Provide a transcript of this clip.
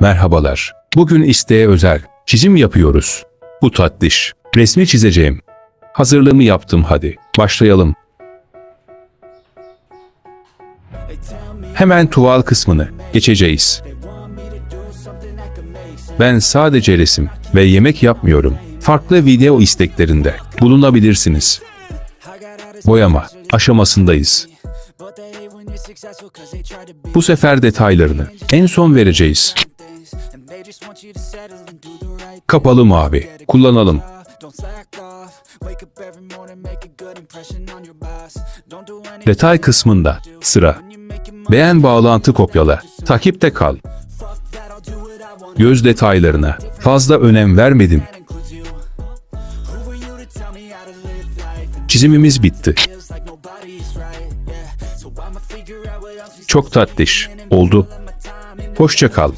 Merhabalar. Bugün isteğe özel çizim yapıyoruz. Bu tatlış. Resmi çizeceğim. Hazırlığımı yaptım hadi. Başlayalım. Hemen tuval kısmını geçeceğiz. Ben sadece resim ve yemek yapmıyorum. Farklı video isteklerinde bulunabilirsiniz. Boyama aşamasındayız. Bu sefer detaylarını en son vereceğiz. Kapalı mavi kullanalım. Detay kısmında sıra. Beğen bağlantı kopyala. Takipte kal. Göz detaylarına fazla önem vermedim. Çizimimiz bitti. Çok tatlış oldu. Hoşça kal.